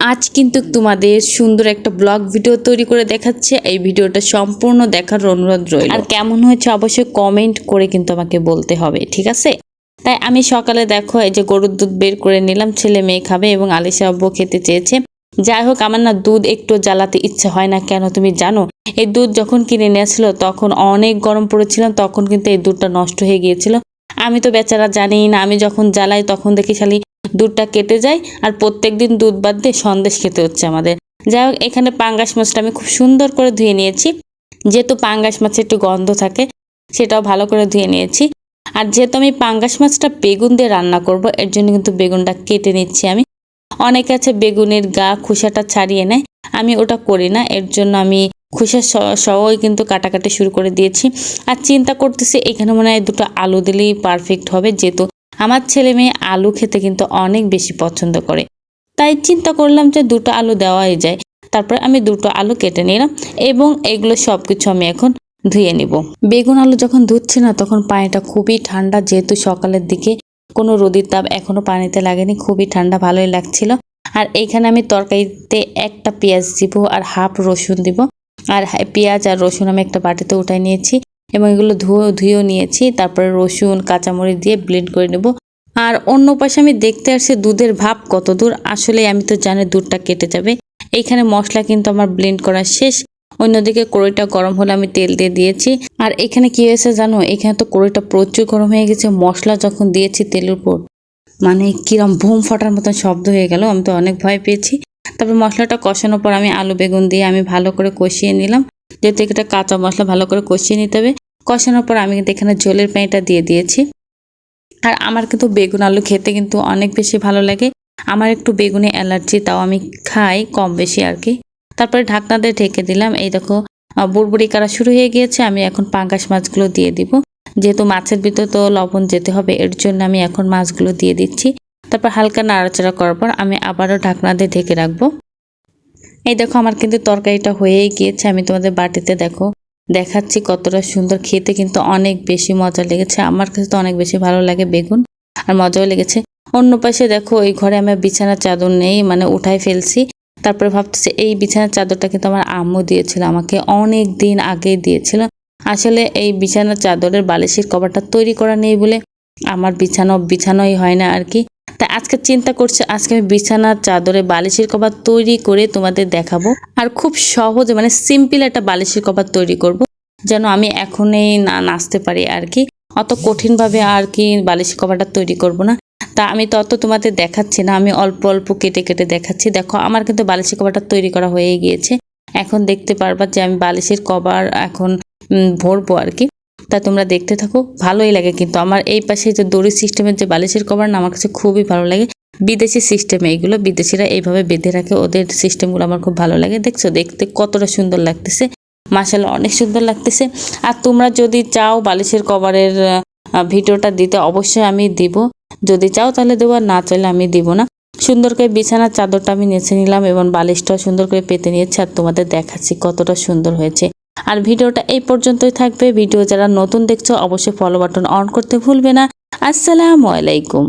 আজ কিন্তু তোমাদের সুন্দর একটা ব্লগ ভিডিও তৈরি করে দেখাচ্ছে। এই ভিডিওটা সম্পূর্ণ দেখার অনুরোধ রইল। আর কেমন হয়েছে অবশ্যই কমেন্ট করে কিন্তু আমাকে বলতে হবে, ঠিক আছে? তাই আমি সকালে দেখো, এই যে গরুর দুধ বের করে নিলাম, ছেলে মেয়ে খাবে এবং আলিশা আব্বু খেতে চেয়েছে। যাই হোক, আমার না দুধ একটু জ্বালাতে ইচ্ছে হয় না কেন তুমি জানো? এই দুধ যখন কিনে নিয়েছিল তখন অনেক গরম পড়েছিল, তখন কিন্তু এই দুধটা নষ্ট হয়ে গিয়েছিল। আমি তো বেচারা জানি না, আমি যখন জ্বালাই তখন দেখি খালি দুধটা কেটে যায় আর প্রত্যেক দিন দুধ বাদ দিয়ে সন্দেশ খেতে হচ্ছে আমাদের। যাই হোক, এখানে পাঙ্গাস মাছটা আমি খুব সুন্দর করে ধুয়ে নিয়েছি। যেহেতু পাঙ্গাস মাছে একটু গন্ধ থাকে, সেটাও ভালো করে ধুয়ে নিয়েছি। আর যেহেতু আমি পাঙ্গাস মাছটা বেগুন দিয়ে রান্না করব, এর জন্য কিন্তু বেগুনটা কেটে নিচ্ছি আমি। অনেকে আছে বেগুনের গা খোসাটা ছাড়িয়ে নেয়, আমি ওটা করি না। এর জন্য আমি খোসা সহই কিন্তু কাটাকাটি শুরু করে দিয়েছি। আর চিন্তা করতেছি, এখানে মনে হয় দুটো আলু দিলেই পারফেক্ট হবে, যেহেতু আমার ছেলে মেয়ে আলু খেতে কিন্তু অনেক বেশি পছন্দ করে। তাই চিন্তা করলাম যে দুটো আলু দেওয়াই যায়। তারপর আমি দুটো আলু কেটে নিলাম এবং এগুলো সব কিছু আমি এখন ধুয়ে নিব। বেগুন আলু যখন ধুচ্ছি না তখন পানিটা খুবই ঠান্ডা। যেহেতু সকালের দিকে কোনো রোদির তাপ এখনও পানিতে লাগেনি খুবই ঠান্ডা ভালোই লাগছিল। আর এইখানে আমি তরকারিতে একটা পেঁয়াজ দিব আর হাফ রসুন দিব। আর হ্যাঁ, পেঁয়াজ আর রসুন আমি একটা বাটিতে উঠাই নিয়েছি। এবং এগুলো ধুয়ে, ধুয়েও নিয়েছি। তারপরে রসুন, কাঁচামরিচ দিয়ে ব্লেন্ড করে নেব। আর অন্য পাশে আমি দেখতে আসছি দুধের ভাব কত দূর আসলে আমি তো জানি দুধটা কেটে যাবে। এইখানে মশলা কিন্তু আমার ব্লেন্ড করা শেষ। অন্যদিকে কড়াইটা গরম হলে আমি তেল দিয়ে দিয়েছি। আর এখানে কি হয়েছে জানো? এখানে তো কড়াইটা প্রচুর গরম হয়ে গেছে। মশলা যখন দিয়েছি তেলের উপর মানে কিরম বুম ফাটার মতন শব্দ হয়ে গেল, আমি তো অনেক ভয় পেয়েছি। তারপর মশলাটা কষানোর পর আমি আলু বেগুন দিয়ে আমি ভালো করে কষিয়ে নিলাম। যেহেতু এটা কাঁচা মশলা, ভালো করে কষিয়ে নিতে হবে। কষানোর পর আমি কিন্তু এখানে জলের পানিটা দিয়ে দিয়েছি। আর আমার কিন্তু বেগুন আলু খেতে কিন্তু অনেক বেশি ভালো লাগে। আমার একটু বেগুনে অ্যালার্জি, তাও আমি খাই কম বেশি আর কি। তারপরে ঢাকনা দিয়ে ঢেকে দিলাম। এই দেখো বুড়বুড়ি করা শুরু হয়ে গিয়েছে, আমি এখন পাঙ্গাস মাছগুলো দিয়ে দিব। যেহেতু মাছের ভিতর তো লবণ যেতে হবে, এর জন্য আমি এখন মাছগুলো দিয়ে দিচ্ছি। তারপর হালকা নাড়াচাড়া করার পর আমি আবারও ঢাকনা দিয়ে ঢেকে রাখব। এই দেখো, আমার কিন্তু তরকারিটা হয়েই গিয়েছে। আমি তোমাদের বাটিতে দেখো দেখাচ্ছি কতটা সুন্দর। খেতে কিন্তু অনেক বেশি মজা লেগেছে। আমার কাছে তো অনেক বেশি ভালো লাগে বেগুন। আর মজাও লেগেছে। অন্য পাশে দেখো, ওই ঘরে আমার বিছানার চাদর নেই মানে উঠাই ফেলছি। তারপরে ভাবতেছি, এই বিছানার চাদরটা কিন্তু আমার আম্মু দিয়েছিল, আমাকে অনেক দিন আগে দিয়েছিল। আসলে এই বিছানার চাদরের বালিশের কভারটা তৈরি করা নেই বলে আমার বিছানো, বিছানোই হয় না আর কি। তা আজকে চিন্তা করছে, আজকে আমি বিছানার চাদরে বালিশের কভার তৈরি করে তোমাদের দেখাবো। আর খুব সহজে মানে সিম্পল একটা বালিশের কভার তৈরি করব, যেন আমি এখনই না নাচতে পারি আর কি। অত কঠিনভাবে আর কি বালিশের কভারটা তৈরি করব না। তা আমি তত তোমাদের দেখাচ্ছি না, আমি অল্প অল্প কেটে কেটে দেখাচ্ছি। দেখো, আমার কিন্তু বালিশের কভারটা তৈরি করা হয়ে গিয়েছে। এখন দেখতে পারবা যে আমি বালিশের কভার এখন ভরবো আর কি। তা তোমরা দেখতে থাকো, ভালোই লাগে কিন্তু। আমার এই পাশে যে দড়ি সিস্টেমের যে বালিশের কভার না, আমার কাছে খুবই ভালো লাগে। বিদেশি সিস্টেমে এইগুলো বিদেশিরা এইভাবে বেঁধে রাখে, ওদের সিস্টেমগুলো আমার খুব ভালো লাগে। দেখছ, দেখতে কতটা সুন্দর লাগতেছে। মাসাল্লাহ অনেক সুন্দর লাগতেছে। আর তোমরা যদি চাও বালিশের কভারের ভিডিওটা দিতে, অবশ্যই আমি দিব। যদি চাও তাহলে দেবো, আর না চাইলে আমি দিব না। সুন্দর করে বিছানার চাদরটা আমি নেছে নিলাম এবং বালিশটাও সুন্দর করে পেতে নিয়েছি, আর তোমাদের দেখাচ্ছি কতটা সুন্দর হয়েছে। আর ভিডিওটা এই পর্যন্তই থাকবে। ভিডিও যারা নতুন দেখছ, অবশ্যই ফলো বাটন অন করতে ভুলবে না। আসসালামু আলাইকুম।